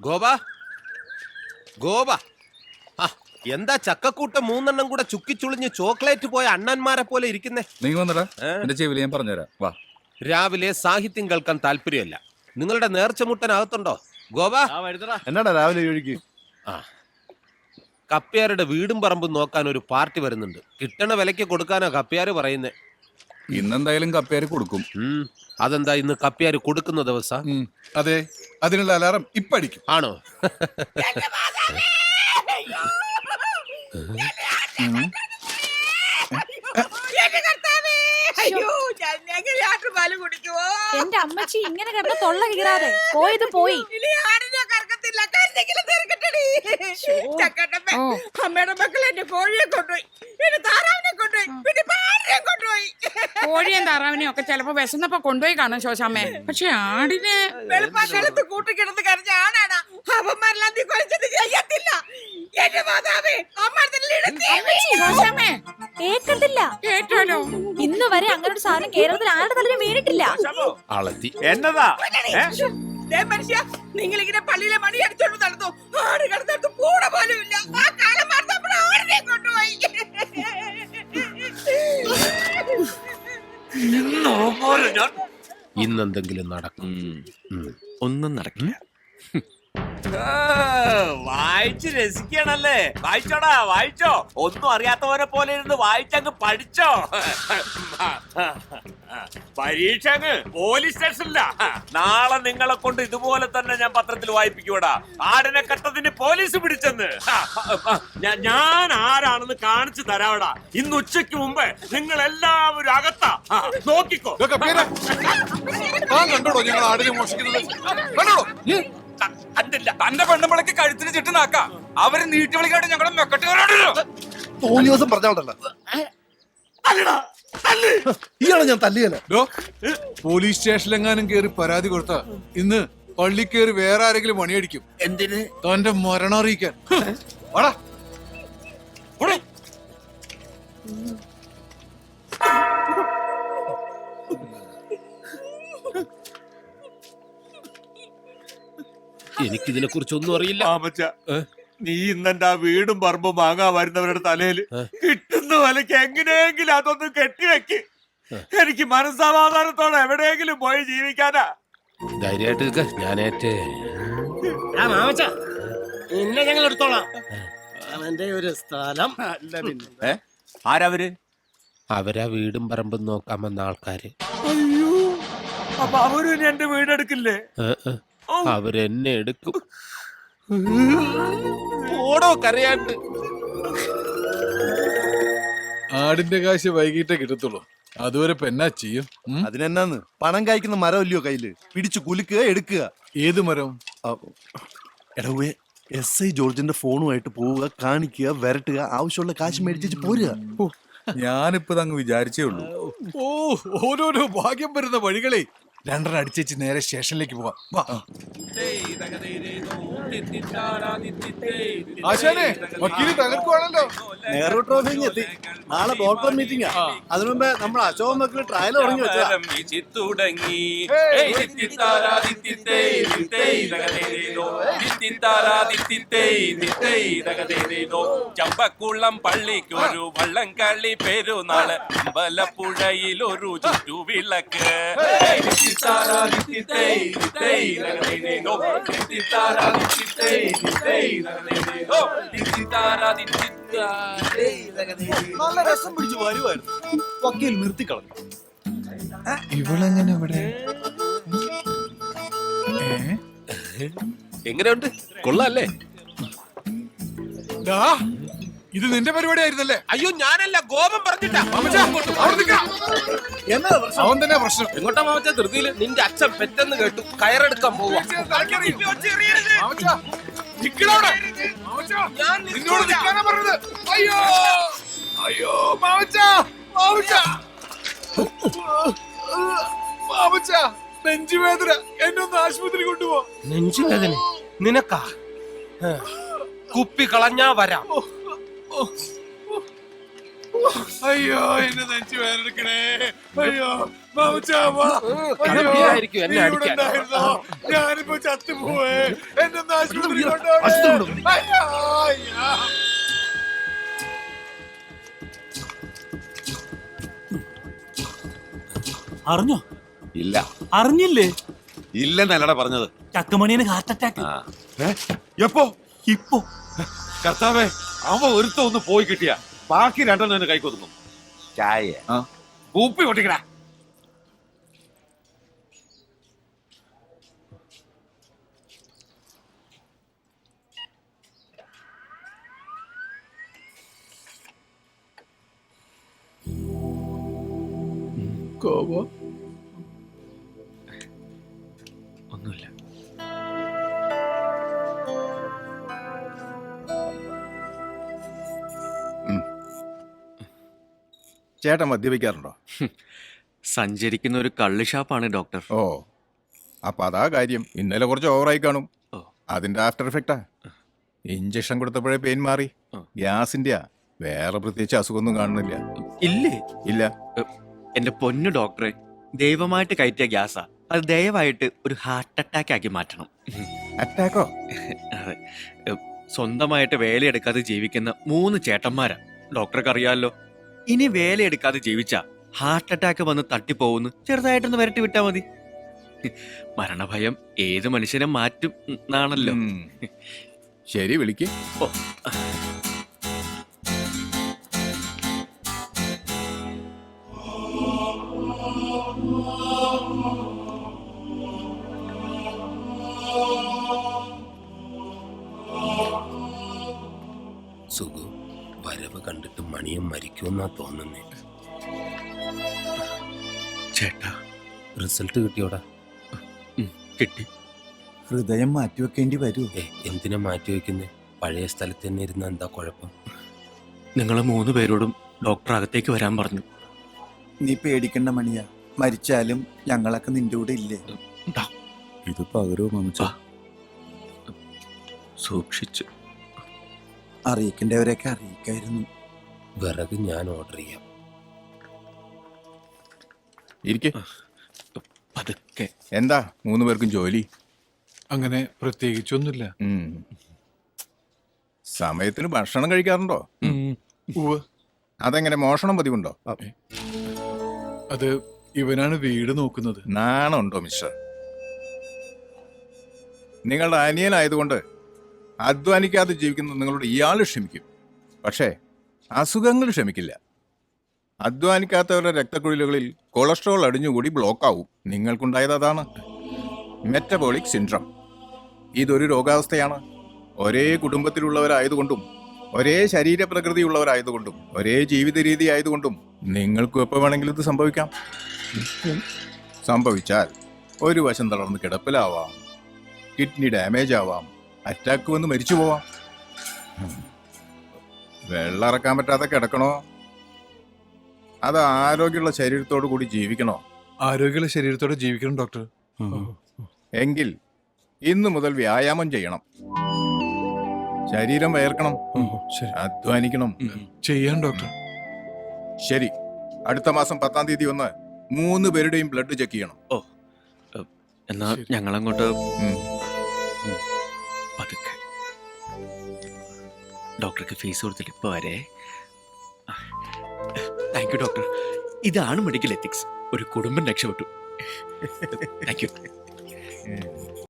ഗോപ? ഗോപ. ആ എന്താ ചക്കക്കൂട്ട മൂന്നെണ്ണം കൂടെ ചുക്കിച്ചുളിഞ്ഞ് ചോക്ലേറ്റ് പോയ അണ്ണന്മാരെ പോലെ ഇരിക്കുന്നേ? നീ വന്നടാ. എന്റെ ചെവിൽ ഞാൻ പറഞ്ഞുതരാം. വാ. രാവിലെ സാഹിത്യം കേൾക്കാൻ താല്പര്യമല്ല. നിങ്ങളുടെ നേർച്ചമുട്ടനകത്തുണ്ടോ? ഗോപ? എന്നാടാ രാവിലെ ഒഴുകി ആ. കപ്പ്യാരുടെ വീടും പറമ്പും നോക്കാൻ ഒരു പാർട്ടി വരുന്നുണ്ട്. കിട്ടണ വിലയ്ക്ക് കൊടുക്കാനാ കപ്പ്യാര് പറയുന്നേ. ഇന്നെന്തായാലും കപ്പേര് കൊടുക്കും. അതെന്താ ഇന്ന് കപ്പ്യാര് കൊടുക്കുന്ന ദിവസം? അതെ. അതിനുള്ള അലാറം ഇപ്പടിക്കും. ആണോ? എന്റെ അമ്മച്ചി ഇങ്ങനെ കിടന്ന് തൊള്ള കീറാതെ. പോയത് പോയി. അമ്മയുടെ മക്കൾ എന്റെ കോഴിയെ കൊണ്ടുപോയി എന്റെ താറാവിനെ കൊണ്ടുപോയി പിന്നെ പാടിനെ കൊണ്ടുപോയി കോഴിയും താറാവിനെയും ഒക്കെ ചിലപ്പോ വിശന്നപ്പോ കൊണ്ടുപോയി കാണും ശോശാമ്മേ. പക്ഷെ ആടിനെ വെളുപ്പാക്കാലത്ത് കൂട്ടിക്കിടന്ന് കരഞ്ഞ ആടാണ് അവന്മാരെല്ലാം നീ കൊലച്ചത് ചെയ്യത്തില്ല. എന്റെ മാതാവേ ശോശാമ്മേ കേക്കത്തില്ല. കേട്ടോലോ? ഇന്ന് വരെ അങ്ങനെ ഒരു സാധനം കേരളത്തിൽ ആരുടെ തലയിൽ വീണിട്ടില്ല. അളത്തി. എന്നതാ? മനുഷ്യ നിങ്ങൾ ഇങ്ങനെ പള്ളിയിലെ മണി അടിച്ചോണ്ട് നടന്നു. ആട് കിടന്നിട്ട് പൂട പോലും ഇല്ല. ആ കാലം മറന്നപ്പോൾ ആടിനെ കൊണ്ടുപോയി. ഇന്നെന്തെങ്കിലും നടക്കും. ഒന്നും നടക്കില്ല. വായിച്ച് രസിക്കണല്ലേ? വായിച്ചോടാ വായിച്ചോ. ഒന്നും അറിയാത്തവരെ പോലെ ഇരുന്ന് വായിച്ചങ്ങ് പഠിച്ചോ. പരീക്ഷ അങ്ങ് പോലീസ് സ്റ്റേഷനില്ല നാളെ നിങ്ങളെ കൊണ്ട് ഇതുപോലെ തന്നെ ഞാൻ പത്രത്തിൽ വായിപ്പിക്കൂടാ ആടിനെ കട്ടതിന് പോലീസ് പിടിച്ചെന്ന്. ഞാൻ ആരാണെന്ന് കാണിച്ചു തരാവടാ. ഇന്ന് ഉച്ചയ്ക്ക് മുമ്പ് നിങ്ങൾ എല്ലാവരും അകത്താ നോക്കിക്കോ. കണ്ടോടോ ഞങ്ങൾ ആടിനെ മോഷിക്കുന്നത് കണ്ടോടോ? ക- കണ്ടില്ല തന്റെ പെണ്ണുമ്പളക്ക് കഴുത്തിന് ചുറ്റുനാക്ക അവർ നീട്ടി വിളിക്കാണ്ട് ഞങ്ങളെ മെക്കട്ടുകാരാണല്ലോ തോന്നിയ ദിവസം പറഞ്ഞോണ്ടല്ല ഇയാളെ ഞാൻ തല്ലിയല്ല? പോലീസ് സ്റ്റേഷനിലെങ്ങാനും കേറി പരാതി കൊടുത്ത? ഇന്ന് പള്ളി കേറി വേറെ ആരെങ്കിലും പണിയടിക്കും. എന്തിന്? തന്റെ മരണം അറിയിക്കാൻ. വാടാ. എനിക്കിതിനെ കുറിച്ചൊന്നും അറിയില്ല മാമച്ച? നീ ഇന്നെന്റെ ആ വീടും പറമ്പും വാങ്ങാൻ വരുന്നവരുടെ തലയിൽ? കിട്ടുന്ന വിലക്ക് എങ്ങനെയെങ്കിലും അതൊന്ന് കെട്ടിവെക്ക്. എനിക്ക് മനസ്സമാധാനത്തോടെ എവിടെയെങ്കിലും പോയി ജീവിക്കാനാ. ധൈര്യമായിട്ട് ഞാനേറ്റേ ആ മാമച്ച. ഞങ്ങൾ എടുത്തോളാം. അവന്റെ ഒരു സ്ഥലം. അല്ല പിന്നെ ആരവര് അവരാ? വീടും പറമ്പും നോക്കാൻ വന്ന ആൾക്കാര്. അയ്യോ അപ്പൊ അവരും എന്റെ വീടെടുക്കില്ലേ. അവരെന്നെ എടുക്കും. ഓടോ കരയാണ്ട്. ആടിന്റെ കാശ് വൈകിട്ടേ കിട്ടത്തുള്ളൂ. അതുവരെ പെന്നാ ചെയ്യും? ഉം? അതിനെന്നാന്ന്? പണം കായ്ക്കുന്ന മരം ഇല്ലയോ കയ്യിൽ? പിടിച്ചു കുലുക്കുക എടുക്കുക. ഏത് മരം? എടവേ എസ് ഐ ജോർജിന്റെ ഫോണുമായിട്ട് പോവുക കാണിക്കുക വരട്ടുക ആവശ്യമുള്ള കാശ് മേടിച്ചു പോരുക. ഞാനിപ്പോ അങ്ങ് വിചാരിച്ചേ ഉള്ളൂ. ഓ ഓരോരോ ഭാഗ്യം വരുന്ന വഴികളെ. രണ്ടര അടിച്ചേച്ച് നേരെ സ്റ്റേഷനിലേക്ക് പോവാം. വാ. ആശാനെ വക്കീൽ തകർക്കുവാണല്ലോ നെഹ്റു ട്രോഫി ഇങ്ങ് എത്തി. നാളെ ബോർഡ് മീറ്റിംഗാ അതിനു മുമ്പേ നമ്മൾ അശോക് മക്കൾ ട്രയൽ തുടങ്ങി വെച്ചതാ. തുടങ്ങി. ചമ്പക്കുളം പള്ളിക്കൊരു വള്ളംകളി പെരുന്നാൾ. അമ്പലപ്പുഴയിലൊരു ചുറ്റുവിളക്ക്. നല്ല രസം പിടിച്ചു വരുമായിരുന്നു വക്കീൽ നിർത്തിക്കളഞ്ഞു ഇവളെങ്ങനെ ഇവിടെ എങ്ങനെയുണ്ട്? കൊള്ളാല്ലേ ദാ, ഇത് നിന്റെ പരിപാടി ആയിരുന്നല്ലേ അയ്യോ ഞാനല്ല ഗോപം പറഞ്ഞിട്ടാ. പ്രശ്നം? അവൻ തന്നെ പ്രശ്നം. എങ്ങോട്ടാ മാമച്ച ധൃതിയിൽ? നിന്റെ അച്ഛൻ പെറ്റെന്ന് കേട്ടു കയറെടുക്കാൻ പോവാ. മാമച്ചാ. മാമച്ചാ, നിന്നോട് നിൽക്കാനാ പറഞ്ഞത്. അയ്യോ അയ്യോ മാമച്ചാ മാമച്ചാ. മാമച്ചാ നെഞ്ചുവേദന എന്നെ ഒന്ന് ആശുപത്രി കൊണ്ടുപോ നെഞ്ചുവേദന? നിനക്കാ. കുപ്പി കളഞ്ഞാ വരാം. അയ്യോ എന്നെ നനച്ച് വേറെടുക്കണേ അയ്യോ? ഞാനിപ്പോ ചത്തുപോയേ എന്നെ ആശുപത്രി അയ്യോ, കൊണ്ടുപോണേ. ആശുപത്രി കൊണ്ടുപോ. അയ്യോ, അയ്യോ. അറിഞ്ഞോ? ഇല്ല. അറിഞ്ഞില്ലേ? ഇല്ലെന്നല്ലടാ പറഞ്ഞത്. ചക്കമണിയന് ഹാർട്ട് അറ്റാക്ക്. എപ്പോ? ഇപ്പോ. കർത്താവേ അവ ഒരുത്ത ഒന്ന് പോയി കിട്ടിയ. ബാക്കി രണ്ടെണ്ണം എന്നെ കൈക്കൊതുങ്ങും ചായ. കൂപ്പി പൊട്ടിക്കടാ. ഒന്നുമില്ല ചേട്ടൻ മദ്യപിക്കാറുണ്ടോ? സഞ്ചരിക്കുന്ന ഒരു കള്ളി ഷാപ്പാണ് ഡോക്ടർ. ഓ അപ്പൊ അതാ കാര്യം. ഇന്നലെ കുറച്ച് ഓവറായി കാണും. ഓ. അതിന്റെ ആഫ്റ്റർ എഫക്റ്റാ. ഇഞ്ചക്ഷൻ കൊടുത്തപ്പോഴേ പെയിൻ മാറി. ഗ്യാസിന്റെ വേറെ പ്രത്യേകിച്ച് അസുഖമൊന്നും കാണുന്നില്ല. ഇല്ലേ? ഇല്ല. എന്റെ പൊന്നു ഡോക്ടറെ ദൈവമായിട്ട് കയറ്റിയ ഗ്യാസാ. അത് ദയവായിട്ട് ഒരു ഹാർട്ട് അറ്റാക്ക് ആക്കി മാറ്റണം. അറ്റാക്കോ? അതെ. എ, സ്വന്തമായിട്ട് വേലയെടുക്കാതെ ജീവിക്കുന്ന മൂന്ന് ചേട്ടന്മാരാ. ഡോക്ടർക്ക് അറിയാമല്ലോ ഇനി വേലയെടുക്കാതെ ജീവിച്ച ഹാർട്ട് അറ്റാക്ക് വന്ന് തട്ടിപ്പോവുന്നു ചെറുതായിട്ടൊന്ന് വരട്ടി വിട്ടാ മതി. മരണഭയം ഏത് മനുഷ്യനെ മാറ്റും എന്നാണല്ലോ. ശരി വിളിക്ക്. ഓ. സുഖു വരവ് കണ്ടിട്ട് മണിയും മരിക്കുമെന്നാ തോന്നുന്നേ. ചേട്ടാ. റിസൾട്ട് കിട്ടിയോടാ? കിട്ടി. ഹൃദയം മാറ്റിവെക്കേണ്ടി വരൂ. ഏ എന്തിനാ മാറ്റി വെക്കുന്നേ പഴയ സ്ഥലത്ത് തന്നെ ഇരുന്ന എന്താ കുഴപ്പം? നിങ്ങൾ മൂന്ന് പേരോടും ഡോക്ടർ അകത്തേക്ക് വരാൻ പറഞ്ഞു. നീ പേടിക്കണ്ട മണിയ. മരിച്ചാലും ഞങ്ങളൊക്കെ നിന്റെ കൂടെ ഇല്ലേ? ഇത് പകരോ മാമച്ച സൂക്ഷിച്ച്. അറിയിക്കേണ്ടവരെയൊക്കെ അറിയിക്കായിരുന്നു. വിറക് ഞാൻ ഓർഡർ ചെയ്യാം. ഇരിക്കെ. പതുക്കെ. എന്താ? മൂന്ന് പേർക്കും ജോലി? അങ്ങനെ പ്രത്യേകിച്ചൊന്നുമില്ല. ഉം. സമയത്തിന് ഭക്ഷണം കഴിക്കാറുണ്ടോ? ഉവ്വ്. അതെങ്ങനെ മോഷണം പതിവുണ്ടോ? അത് ഇവനാണ് വീട് നോക്കുന്നത്. നാണമുണ്ടോ മിസ്റ്റർ? നിങ്ങളുടെ അനിയനായതുകൊണ്ട് അധ്വാനിക്കാതെ ജീവിക്കുന്ന നിങ്ങളോട് ഇയാൾ ക്ഷമിക്കും. പക്ഷേ അസുഖങ്ങൾ ക്ഷമിക്കില്ല. അധ്വാനിക്കാത്തവരുടെ രക്തക്കുഴലുകളിൽ കൊളസ്ട്രോൾ അടിഞ്ഞുകൂടി ബ്ലോക്ക് ആവും നിങ്ങൾക്കുണ്ടായത് അതാണ്. Metabolic syndrome. ഇതൊരു രോഗാവസ്ഥയാണ്. ഒരേ കുടുംബത്തിലുള്ളവരായതുകൊണ്ടും ഒരേ ശരീരപ്രകൃതിയുള്ളവരായതുകൊണ്ടും ഒരേ ജീവിത രീതി ആയതുകൊണ്ടും നിങ്ങൾക്കും എപ്പോൾ വേണമെങ്കിലും ഇത് സംഭവിക്കാം? സംഭവിച്ചാൽ ഒരു വശം തളർന്ന് കിടപ്പിലാവാം. കിഡ്നി ഡാമേജ് ആവാം. അറ്റാക്ക് വന്ന് മരിച്ചു പോവാം. വെള്ളം ഇറക്കാൻ പറ്റാതെ കിടക്കണോ? അത് ആരോഗ്യമുള്ള ശരീരത്തോടു കൂടി ജീവിക്കണോ? ആരോഗ്യമുള്ള ശരീരത്തോടെ ജീവിക്കണം ഡോക്ടർ. എങ്കിൽ ഇന്നു മുതൽ വ്യായാമം ചെയ്യണം. ശരീരം വയർക്കണം ശരി. അധ്വാനിക്കണം. ചെയ്യാൻ ഡോക്ടർ. ശരി. അടുത്ത മാസം പത്താം തീയതി ഒന്ന് മൂന്ന് പേരുടെയും ബ്ലഡ് ചെക്ക് ചെയ്യണം. എന്നാ ശരി. ഞങ്ങളങ്ങോട്ട് ഉം. ഡോക്ടർക്ക് ഫീസ് കൊടുത്തിട്ട് ഇപ്പോൾ വരെ താങ്ക് യു ഡോക്ടർ ഇതാണ് മെഡിക്കൽ എത്തിക്സ് ഒരു കുടുംബം രക്ഷപ്പെട്ടു. Thank you